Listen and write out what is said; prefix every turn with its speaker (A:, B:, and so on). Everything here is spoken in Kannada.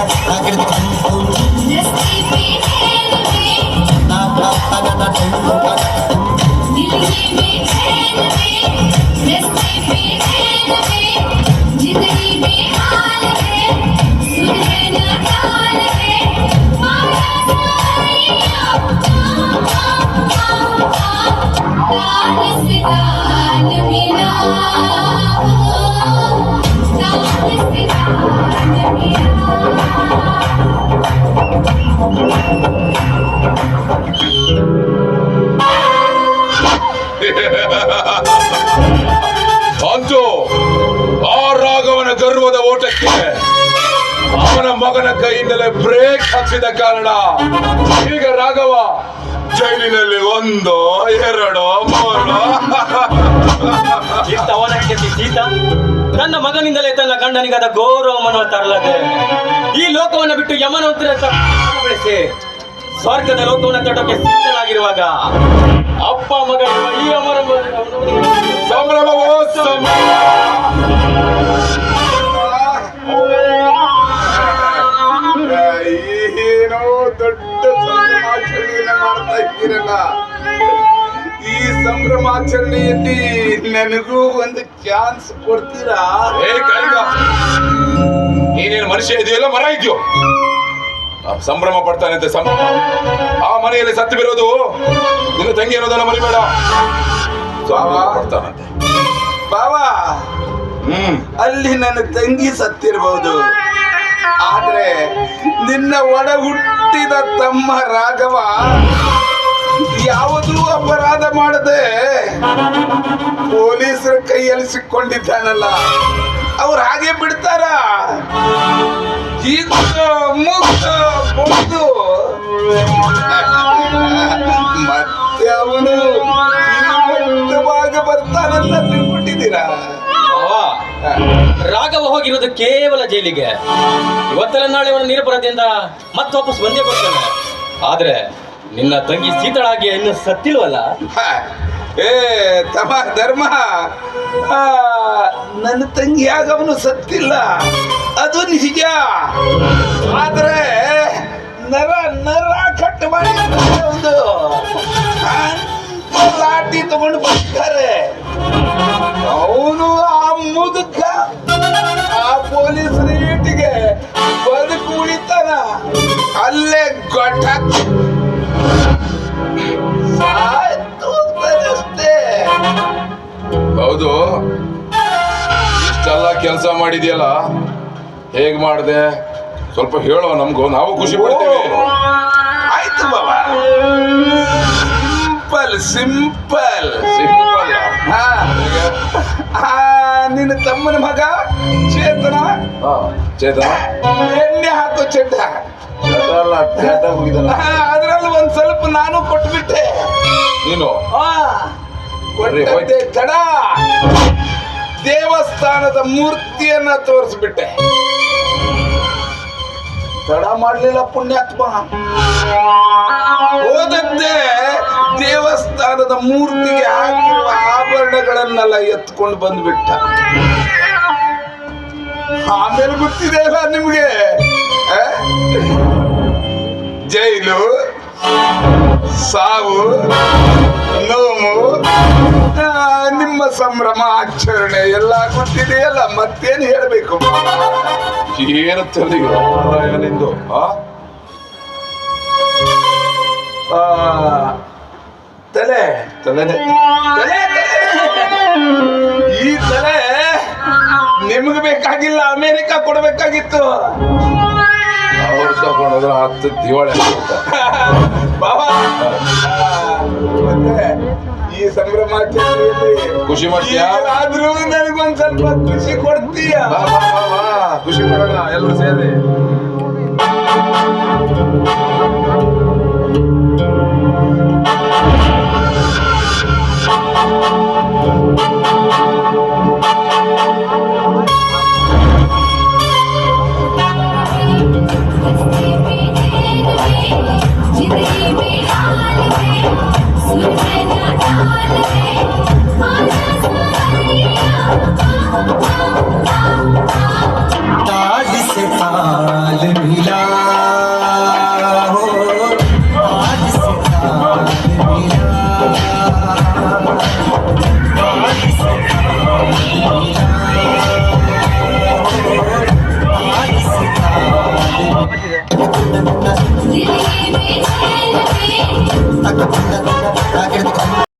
A: This may be
B: ಅಂತೂ ಆ ರಾಘವನ ಗರ್ವದ ಓಟಕ್ಕೆ ಅವನ ಮಗನ ಕೈಯಿಂದಲೇ ಬ್ರೇಕ್ ಹಾಕಿದ ಕಾರಣ ಈಗ ರಾಘವ ಜೈಲಿನಲ್ಲಿ ಒಂದು, ಎರಡು, ಮೂರು.
C: ಹೆಂಡತಿ ಸೀತಾ, ತನ್ನ ಮಗನಿಂದಲೇ ತನ್ನ ಗಂಡನಿಗಾದ ಗೌರವವನ್ನು ಲೋಕವನ್ನು ಬಿಟ್ಟು ಯಮನ ಉತ್ತರ ಬೆಳೆಸಿ ಸ್ವರ್ಗದ ಲೋಕವನ್ನು ತಡಕ್ಕೆ ಸಿದ್ಧನಾಗಿರುವಾಗ ಅಪ್ಪ ಮಗ ಈ ಅಮರ
B: ಸಂಭ್ರಮವೋ ಸಂಭ್ರಮ
D: ಏನೋ ದೊಡ್ಡ ಸಂಭ್ರಮಾಚರಣೆಯನ್ನ ಮಾಡ್ತಾ ಇದ್ದೀರಲ್ಲ ಈ ಸಂಭ್ರಮಾಚರಣೆಯಲ್ಲಿ ನನಗೂ ಒಂದು ಚಾನ್ಸ್ ಕೊಡ್ತೀರಾ?
B: ನೀನೇನು ಮನುಷ್ಯ ಇದೆಯಲ್ಲ ಮರ ಇದೆಯೋ? ಸಂಭ್ರಮ ಪಡ್ತಾನೆ ಅಂತ ಸಂಭ್ರಮ. ಆ ಮನೆಯಲ್ಲಿ ಸತ್ತು ಬಿರೋದು ನಿನ್ನ ತಂಗಿ ಅನ್ನೋದನ್ನ ಮರಿಬೇಡ ಪಡ್ತಾನಂತೆ
D: ಬಾವಾ
B: ಹ್ಮ್.
D: ಅಲ್ಲಿ ನನ್ನ ತಂಗಿ ಸತ್ತಿರಬಹುದು ಆದ್ರೆ ನಿನ್ನ ಒಡ ಹುಟ್ಟಿದ ತಮ್ಮ ರಾಘವ ಯಾವುದೂ ಅಪರಾಧ ಮಾಡದೆ ಪೊಲೀಸರ ಕೈಯಲ್ಲಿ ಸಿಕ್ಕೊಂಡಿದ್ದಾನಲ್ಲ. ಅವ್ರು ಹಾಗೆ ಬಿಡ್ತಾರ? ಮುಗ್ದು. ಮತ್ತೆ ಅವನು ಜೀವಂತವಾಗಿ ಬರ್ತಾನಂತ ತಿಳ್ಕೊಂಡಿದ್ದೀರಾ
C: ರಾಘವ ಹೋಗಿರೋದು ಕೇವಲ ಜೈಲಿಗೆ. ಇವತ್ತೆಲ್ಲ ನಾಳೆ ಅವನ ನಿರಪರಾಧಿಯಿಂದ ಮತ್ತೆ ವಾಪಸ್ ಬಂದೇ ಬರ್ತಾನೆ. ಆದ್ರೆ ನಿನ್ನ ತಂಗಿ ಸೀತಳಾಗಿ ಇನ್ನು ಸತ್ತಿಲ್ವಲ್ಲ?
D: ಏ, ತಮ ಧರ್ಮ. ನನ್ನ ತಂಗಿಯಾಗ ಅವನು ಸತ್ತಿಲ್ಲ. ಅದು ನಿಜ. ಆದ್ರೆ ನರ ನರ ಕಟ್ ಮಾಡಿ ಒಂದು ಲಾಟಿ ತಗೊಂಡು ಬರ್ತಾರೆ. ಅವನು ಆ ಮುದುಕ, ಆ ಪೊಲೀಸ್ ರೇಟಿಗೆ ಬದುಕು ಉಳಿತಾನ ಅಲ್ಲೇ ಗೊಟ್ಟ
B: ಕೆಲಸ ಮಾಡಿದೆಯಲ್ಲ? ಹೇಗ್ ಮಾಡಿದೆ? ಸ್ವಲ್ಪ ಹೇಳೋ ನಮಗೂ ನಾವು ಖುಷಿ ಪಡ್ತೇವೆ.
D: ಆಯ್ತು ಬಾಬಾ ಸಿಂಪಲ್ ಸಿಂಪಲ್.
B: ಸಿಂಪಲ್.
D: ನಿನ್ನ ತಮ್ಮನ ಮಗ ಚೇತನ?
B: ಚೇತನ.
D: ಎಣ್ಣೆ ಹಾಕೋ ಚೆಡ್ಡ ಅದ್ರಲ್ಲಿ ಒಂದ್ ಸ್ವಲ್ಪ ನಾನು ಕೊಟ್ಬಿಟ್ಟೆ.
B: ನೀನು?
D: ಕೊಟ್ಟದ್ದೇ ತಡ. ದೇವಸ್ಥಾನದ ಮೂರ್ತಿಯನ್ನ ತೋರಿಸ್ಬಿಟ್ಟೆ. ತಡ ಮಾಡ್ಲಿಲ್ಲ ಪುಣ್ಯಾತ್ಮ. ಹೋದದ್ದೇ ದೇವಸ್ಥಾನದ ಮೂರ್ತಿಗೆ ಹಾಕಿರುವ ಆಭರಣಗಳನ್ನೆಲ್ಲ ಎತ್ಕೊಂಡು ಬಂದ್ಬಿಟ್ಟ. ಆಮೇಲೆ ಗೊತ್ತಿದೆ ಅಲ್ಲ ನಿಮ್ಗೆ ಜೈಲು, ಸಾವು, ನೋವು ನಿಮ್ಮ ಸಂಭ್ರಮ ಆಚರಣೆ ಗೊತ್ತಿದೆಯಲ್ಲ ಮತ್ತೇನು ಹೇಳಬೇಕು?
B: ಏನು ತಿಳಿಯೋ ನಿಂದು
D: ತಲೆ.
B: ತಲೆನೆ.
D: ತಲೆ ತಲೆ. ಈ ತಲೆ ನಿಮ್ಗೆ ಬೇಕಾಗಿಲ್ಲ ಅಮೇರಿಕಾ ಕೊಡಬೇಕಾಗಿತ್ತು.
B: ಅವ್ರು ತಗೊಂಡ್ರೆ ಹತ್ತು ದಿವಾಳಿ.
D: ಬಾಬಾ. ಮತ್ತೆ? ಈ ಸಂಭ್ರಮಾಚರಣೆಯಲ್ಲಿ
B: ಖುಷಿ ಮಾಡ್ತೀಯಾ?
D: ಆದ್ರೂ ನನಗೊಂದ್ ಸ್ವಲ್ಪ ಖುಷಿ ಕೊಡ್ತೀಯ.
B: ಖುಷಿ ಮಾಡೋಣ ಎಲ್ಲರೂ ಸೇರಿ